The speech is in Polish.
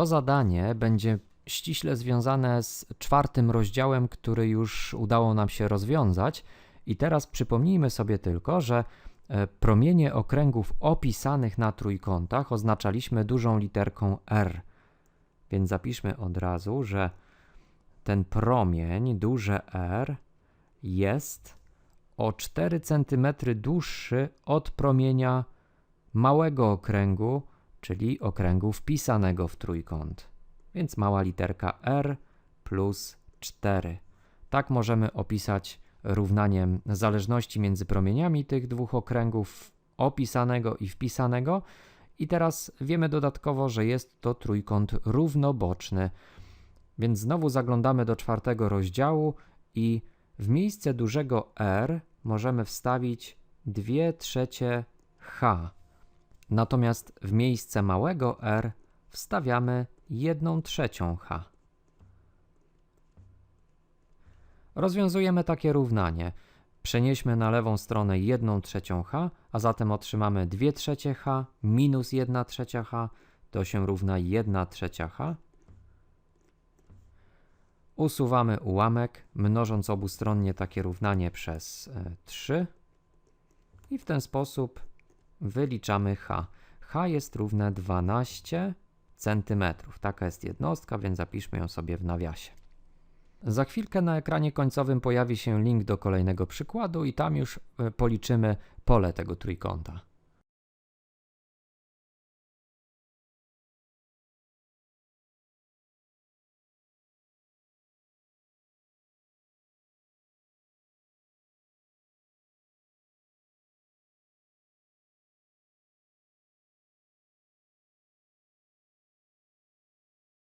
To zadanie będzie ściśle związane z czwartym rozdziałem, który już udało nam się rozwiązać. I teraz przypomnijmy sobie tylko, że e, promienie okręgów opisanych na trójkątach oznaczaliśmy dużą literką R. Więc zapiszmy od razu, że ten promień, duże R, jest o 4 cm dłuższy od promienia małego okręgu, czyli okręgu wpisanego w trójkąt. Więc mała literka R plus 4. Tak możemy opisać równaniem zależności między promieniami tych dwóch okręgów opisanego i wpisanego. I teraz wiemy dodatkowo, że jest to trójkąt równoboczny. Więc znowu zaglądamy do czwartego rozdziału i w miejsce dużego R możemy wstawić 2 trzecie H. Natomiast w miejsce małego r wstawiamy 1 trzecią H. Rozwiązujemy takie równanie. Przenieśmy na lewą stronę 1 trzecią H, a zatem otrzymamy 2 trzecie H minus 1 trzecia H, to się równa 1 trzecia H. Usuwamy ułamek, mnożąc obustronnie takie równanie przez e, 3 i w ten sposób wyliczamy H. H jest równe 12 cm. Taka jest jednostka, więc zapiszmy ją sobie w nawiasie. Za chwilkę na ekranie końcowym pojawi się link do kolejnego przykładu i tam już e, policzymy pole tego trójkąta.